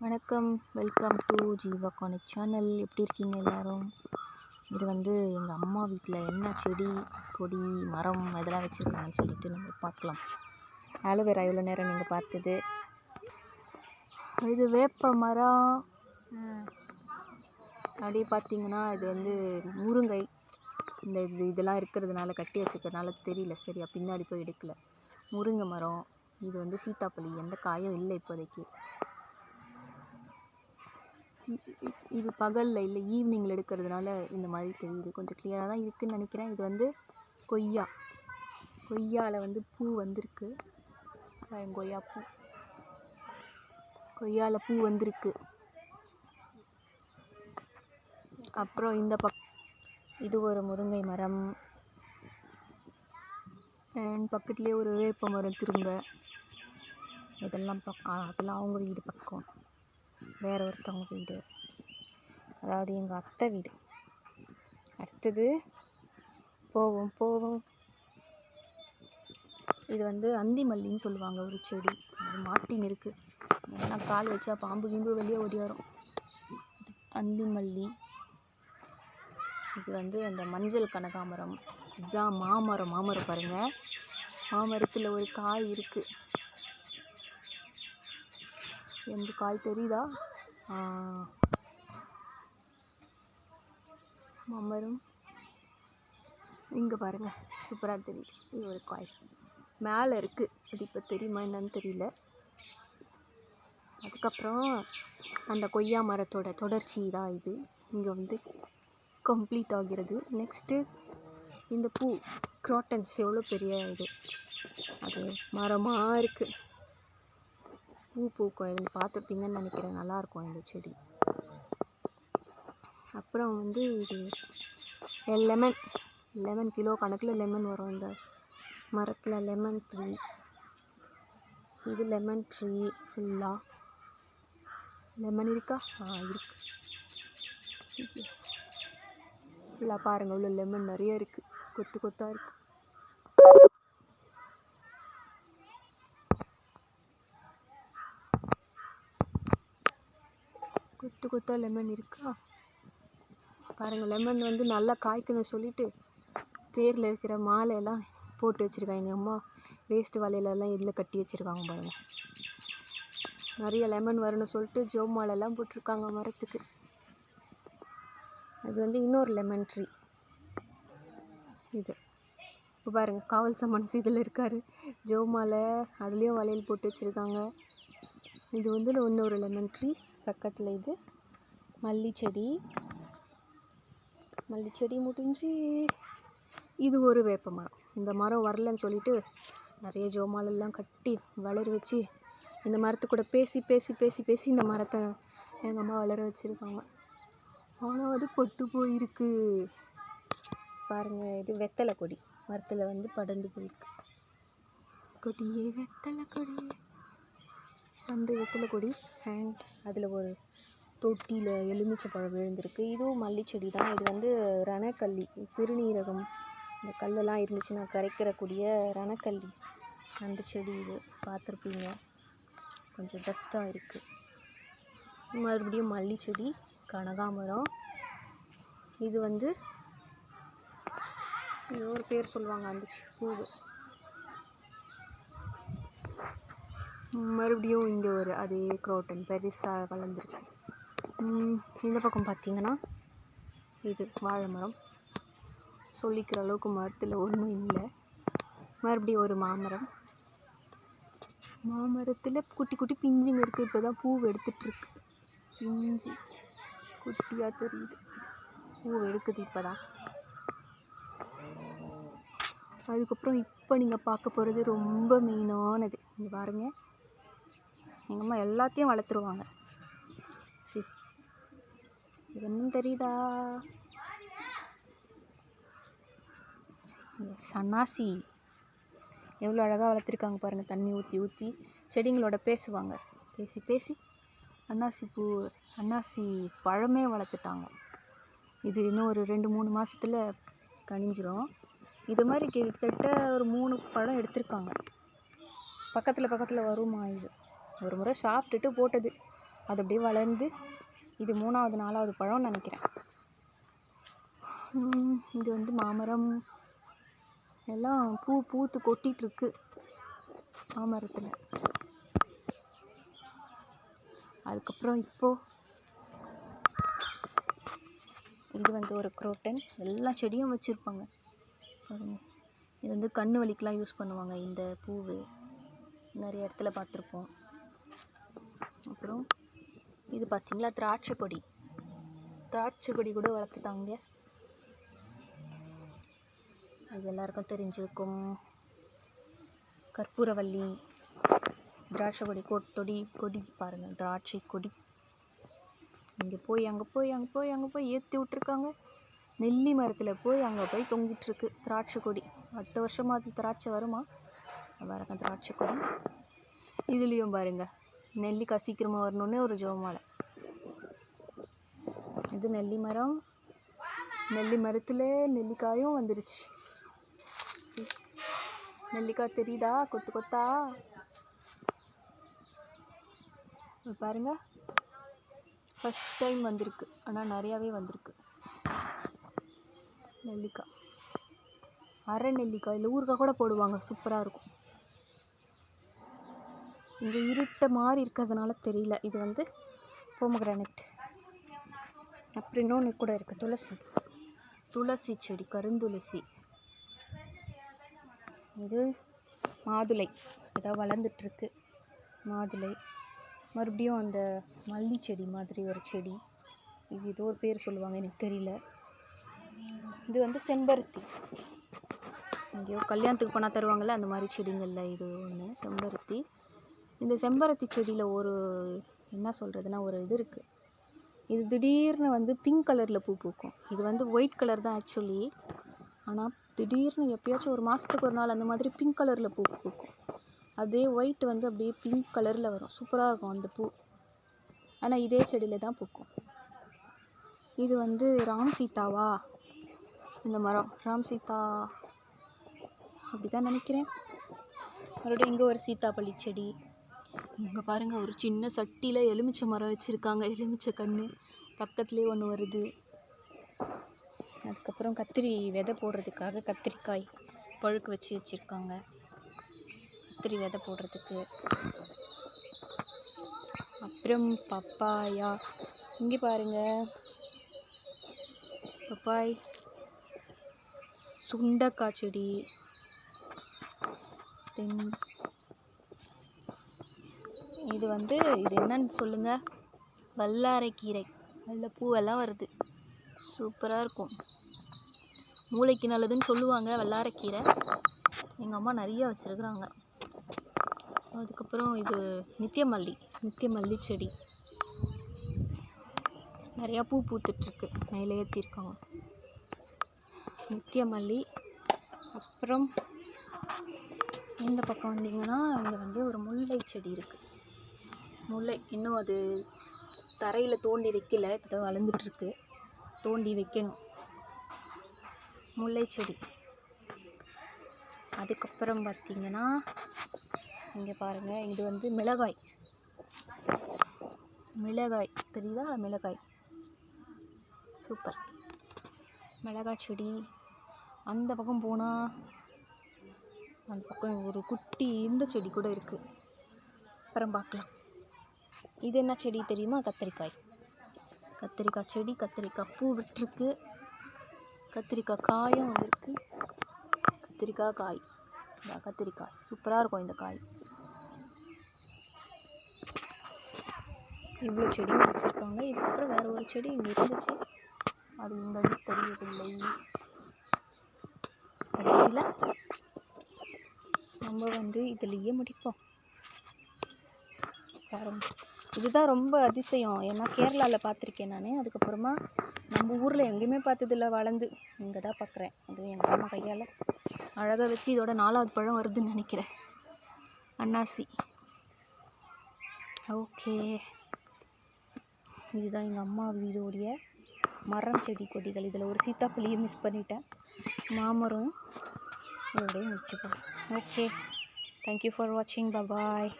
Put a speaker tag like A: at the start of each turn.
A: வணக்கம். Welcome to Jeeva கானிக் channel எப்படி இருக்கீங்க எல்லாரும்? இது வந்து எங்கள் அம்மா வீட்டில் என்ன செடி கொடி மரம் இதெல்லாம் வச்சுருக்காங்கன்னு சொல்லிட்டு நம்ம பார்க்கலாம். ஆலோவேரா இவ்வளோ நேரம் நீங்கள் பார்த்தது? இது வேப்ப மரம். அப்படியே பார்த்தீங்கன்னா இது வந்து முருங்கை. இந்த இது இதெல்லாம் இருக்கிறதுனால கட்டி வச்சுக்கிறதுனால தெரியல. சரியா பின்னாடி போய் எடுக்கல. முருங்கை மரம். இது வந்து சீத்தாப்பழி. எந்த காயும் இல்லை இப்போதைக்கு. இது பகலில் இல்லை ஈவினிங்கில் எடுக்கிறதுனால இந்த மாதிரி தெரியுது. கொஞ்சம் கிளியராக தான் இருக்குதுன்னு நினைக்கிறேன். இது வந்து கொய்யா. கொய்யாவில் வந்து பூ வந்திருக்கு. பாருங்க கொய்யா பூ. கொய்யாவில் பூ வந்திருக்கு. அப்புறம் இந்த பக் இது ஒரு முருங்கை மரம். பக்கத்துலேயே ஒரு வேப்ப மரம் திரும்ப. இதெல்லாம் பக் அதெல்லாம் அவங்க வீடு பக்கம். வேற ஒருத்தவங்க வீடு. அதாவது எங்கள் அத்தை வீடு. அடுத்தது போவோம் போவோம். இது வந்து அந்தி மல்லின்னு சொல்லுவாங்க ஒரு செடி. அது மாட்டின் இருக்குது ஏன்னா கால் வச்சா பாம்பு கிம்பு வெளியே ஓடி வரும் இது அந்தி மல்லி இது வந்து அந்த மஞ்சள் கனகாமரம் இதுதான் மாமரம். மாமரம் பாருங்கள் மாமரத்தில் ஒரு காய் இருக்குது எந்த காய் தெரியுதா? மம்மரும். இங்கே பாருங்கள் சூப்பராக தெரியுது. இது ஒரு காய். மேலே இருக்குது அது இப்போ தெரியுமா என்னன்னு தெரியல. அதுக்கப்புறம் அந்த கொய்யா மரத்தோட தொடர்ச்சி தான் இது. இங்கே வந்து கம்ப்ளீட் ஆகிறது. நெக்ஸ்ட்டு இந்த பூ க்ராட்டன்ஸ் எவ்வளோ பெரிய இது? அது மரமாக இருக்குது பூ பூக்கும் இது பார்த்துருப்பீங்கன்னு நினைக்கிறேன். நல்லாயிருக்கும் இந்த செடி. அப்புறம் வந்து இது லெமன். லெமன் கிலோ கணக்கில் லெமன் வரும் இந்த மரத்தில். Lemon tree. இது லெமன் ட்ரீ ஃபுல்லாக லெமன் இருக்கா? ஆ இருக்கு. ஃபுல்லாக பாருங்கள் உள்ள லெமன் நிறைய இருக்குது கொத்து கொத்தாக இருக்குது கொத்து கொத்தாக லெமன் இருக்கா? பாருங்கள் லெமன் வந்து நல்லா காய்க்கணும் சொல்லிவிட்டு தேரில் இருக்கிற மாலையெல்லாம் போட்டு வச்சுருக்காங்க. எங்கள் அம்மா வேஸ்ட்டு வலையிலலாம் இதில் கட்டி வச்சுருக்காங்க பாருங்கள் நிறைய லெமன் வரணும்னு சொல்லிட்டு ஜோ மாலைலாம் போட்டிருக்காங்க மரத்துக்கு. அது வந்து இன்னொரு லெமன் ட்ரீ இது. இப்போ பாருங்கள் காவல் சமணஸ் இதில் இருக்கார். ஜோ மாலை அதுலேயும் வளையல் போட்டு வச்சுருக்காங்க. இது வந்து இன்னொரு லெமன் ட்ரீ பக்கத்தில் இது. மல்லி செடி மல்லி செடி முடிஞ்சு இது ஒரு வேப்ப மரம். இந்த மரம் வரலன்னு சொல்லிட்டு நிறைய ஜோமாலெல்லாம் கட்டி வளர வச்சு இந்த மரத்து கூட பேசி பேசி பேசி பேசி இந்த மரத்தை எங்கள் அம்மா வளர வச்சுருக்காங்க. ஆனால் அது பொட்டு போயிருக்கு. பாருங்கள் இது வெத்தலை கொடி. மரத்தில் வந்து படர்ந்து போயிருக்கு. கொடியே வெத்தலை கொடியே அந்த வெத்தலை கொடி அண்ட் அதில் ஒரு தொட்டியில் எலுமிச்சை பழம் விழுந்திருக்கு. இதுவும் மல்லிச்செடி தான். இது வந்து ரணக்கல்லி சிறுநீரகம். இந்த கல்லெல்லாம் இருந்துச்சுன்னா கரைக்கிறக்கூடிய ரணக்கல்லி. அந்த செடி இது பார்த்துருப்பீங்க. கொஞ்சம் டஸ்ட்டாக இருக்குது மறுபடியும் மல்லிச்செடி கனகாமரம் இது வந்து இது ஒரு பேர் சொல்லுவாங்க அந்த செ- பூவு மறுபடியும் இங்கே ஒரு அதே குரோட்டன் பெருசாக வளர்ந்துருக்கு. இந்த பக்கம் பார்த்தீங்கன்னா இது வாழை மரம். சொல்லிக்கிற அளவுக்கு மரத்தில் ஒன்றும் இல்லை. மறுபடியும் ஒரு மாமரம். மாமரத்தில் குட்டி குட்டி பிஞ்சுங்க இருக்குது இப்போ தான் பூ எடுத்துட்ருக்கு பிஞ்சு. குட்டியாக தெரியுது. பூ எடுக்குது இப்போ தான். அதுக்கப்புறம் இப்போ நீங்கள் பார்க்க போகிறது ரொம்ப மெயினானது. இங்கே பாருங்கள் எங்கள் அம்மா எல்லாத்தையும் வளர்த்துருவாங்க. சி இது என்னன்னு தெரியுதா? சன்னாசி. எவ்வளோ அழகாக வளர்த்துருக்காங்க பாருங்கள் தண்ணி ஊற்றி ஊற்றி செடிங்களோட பேசுவாங்க. பேசி பேசி அன்னாசி பூ அன்னாசி பழமே வளர்த்துட்டாங்க. இது இன்னும் ஒரு ரெண்டு மூணு மாதத்தில் கனிஞ்சிரும். இது மாதிரி கிட்டத்தட்ட ஒரு மூணு பழம் எடுத்திருக்காங்க. பக்கத்தில் பக்கத்தில் வருமா இது? ஒரு முறை சாப்பிட்டுட்டு போட்டது. அது அப்படியே வளர்ந்து இது மூணாவது நாலாவது பழம்னு நினைக்கிறேன். இது வந்து மாமரம். எல்லாம் பூ பூத்து கொட்டிகிட்ருக்கு மாமரத்தில். அதுக்கப்புறம் இப்போ இது வந்து ஒரு குரோட்டன். எல்லா செடியும் வச்சுருப்பாங்க. இது வந்து கண்ணு வலிக்கெலாம் யூஸ் பண்ணுவாங்க. இந்த பூவு நிறைய இடத்துல பார்த்துருப்போம். அப்புறம் இது பார்த்திங்களா? திராட்சை கொடி திராட்சை கொடி கூட வளர்த்துட்டாங்க. அது எல்லாருக்கும் தெரிஞ்சிருக்கும். கற்பூரவள்ளி திராட்சை கொடி கொடி கொடி பாருங்கள் திராட்சை கொடி. இங்கே போய் அங்கே போய் அங்கே போய் அங்கே போய் ஏற்றி விட்ருக்காங்க நெல்லி மரத்தில் போய் அங்கே போய் தொங்கிட்டுருக்கு திராட்சை கொடி. அடுத்த வருஷமாக திராட்சை வருமா? பாருங்க திராட்சை கொடி. இதுலேயும் பாருங்கள் நெல்லிக்காய் சீக்கிரமாக வரணுன்னே ஒரு ஜோமாலை. இது நெல்லி மரம். நெல்லி மரத்தில் நெல்லிக்காயும் வந்துருச்சு. நெல்லிக்காய் தெரியுதா? கொத்து கொத்தா? பாருங்க. ஃபஸ்ட் டைம் வந்திருக்கு. ஆனால் நிறையாவே வந்திருக்கு. நெல்லிக்காய். அரை நெல்லிக்காய். இல்லை ஊறுகாய் கூட போடுவாங்க. சூப்பராக இருக்கும். இங்கே இருட்ட மாதிரி இருக்கிறதுனால தெரியல. இது வந்து போமகிரானைட் அப்புறம் இன்னொன்று கூட இருக்குது துளசி. துளசி செடி கருந்துளசி. இது மாதுளை. ஏதோ வளர்ந்துட்டுருக்கு. மாதுளை. மறுபடியும் அந்த மல்லி செடி மாதிரி ஒரு செடி. இது ஏதோ ஒரு பேர் சொல்லுவாங்க எனக்கு தெரியல. இது வந்து செம்பருத்தி. எங்கேயோ கல்யாணத்துக்கு போனால் தருவாங்கள்ல அந்த மாதிரி செடிங்களில் இது ஒன்று செம்பருத்தி. இந்த செம்பருத்தி செடியில் ஒரு என்ன சொல்கிறதுனா ஒரு இது இருக்குது இது திடீர்னு வந்து பிங்க் கலரில் பூ பூக்கும். இது வந்து ஒயிட் கலர் தான் ஆக்சுவலி ஆனால் திடீர்னு எப்பயாச்சும் ஒரு மாதத்துக்கு ஒரு நாள் அந்த மாதிரி பிங்க் கலரில் பூ பூக்கும். அதே ஒயிட் வந்து அப்படியே பிங்க் கலரில் வரும். சூப்பராக இருக்கும் அந்த பூ. ஆனால் இதே செடியில் தான் பூக்கும். இது வந்து ராம் சீதாவா? இந்த மரம். ராம் சீதா. அப்படி தான் நினைக்கிறேன். மறுபடியும் இங்கே ஒரு சீத்தாப்பள்ளி செடி. இங்கே பாருங்கள் ஒரு சின்ன சட்டியில் எலுமிச்சை மரம் வச்சுருக்காங்க. எலுமிச்சை கன்று பக்கத்துலேயே ஒன்று வருது. அதுக்கப்புறம் கத்திரி விதை போடுறதுக்காக கத்திரிக்காய் பழுக்க வச்சு வச்சுருக்காங்க. கத்திரி விதை போடுறதுக்கு. அப்புறம் பப்பாயா. இங்கே பாருங்க. பப்பாய். சுண்டக்காய் செடி. தென் இது வந்து இது என்னன்னு சொல்லுங்கள் வல்லாரைக்கீரை நல்ல பூவெல்லாம் வருது. சூப்பராக இருக்கும். மூளைக்கு நல்லதுன்னு சொல்லுவாங்க வல்லாரைக்கீரை எங்கள் அம்மா நிறைய வச்சுருக்குறாங்க. அதுக்கப்புறம் இது நித்தியமல்லி நித்தியமல்லி செடி. நிறையா பூ பூத்துட்ருக்கு மேலே ஏற்றிருக்காங்க நித்தியமல்லி. அப்புறம் இந்த பக்கம் வந்தீங்கன்னா இங்கே வந்து ஒரு முல்லை செடி இருக்குது முல்லை. இன்னும் அது தரையில் தோண்டி வைக்கல. இப்போ வளர்ந்துட்டுருக்கு. தோண்டி வைக்கணும். முல்லை செடி. அதுக்கப்புறம் பார்த்தீங்கன்னா இங்கே பாருங்கள் இது வந்து மிளகாய். மிளகாய். தெரியுதா? மிளகாய். சூப்பர். மிளகாய் செடி. அந்த பக்கம் போனால் அந்த பக்கம் ஒரு குட்டி இந்த செடி கூட இருக்குது அப்புறம் பார்க்கலாம். இது என்ன செடி தெரியுமா? கத்திரிக்காய். கத்திரிக்காய் செடி கத்திரிக்காய் பூ விட்டுருக்கு. கத்திரிக்காய் காயும் வந்திருக்கு. கத்திரிக்காய் காய். இந்த கத்திரிக்காய். சூப்பராக இருக்கும் இந்த காய். இவ்வளோ செடியும் வச்சுருக்காங்க. இதுக்கப்புறம் வேறு ஒரு செடி இங்கே இருந்துச்சு. அது உங்களுக்கு தெரியவில்லை. கடைசியில் நம்ம வந்து இதுலேயே முடிப்போம். பாருங்க. இதுதான் ரொம்ப அதிசயம். ஏன்னா கேரளாவில் பார்த்துருக்கேன் நான். அதுக்கப்புறமா நம்ம ஊரில் எங்கேயுமே பார்த்ததில்ல. வளர்ந்து இங்கே தான் பார்க்குறேன். அதுவும் எங்கள் அம்மா கையால். அழகாக வச்சு இதோட நாலாவது பழம் வருதுன்னு நினைக்கிறேன். அன்னாசி. ஓகே. இதுதான் எங்கள் அம்மா வீடோடைய மரம் செடி கொடிகள். இதில் ஒரு சீத்தாப்பள்ளியை மிஸ் பண்ணிட்டேன். மாமரம் இதோடய முடிச்சுப்போம் ஓகே. தேங்க்யூ ஃபார் வாட்சிங் பபாய்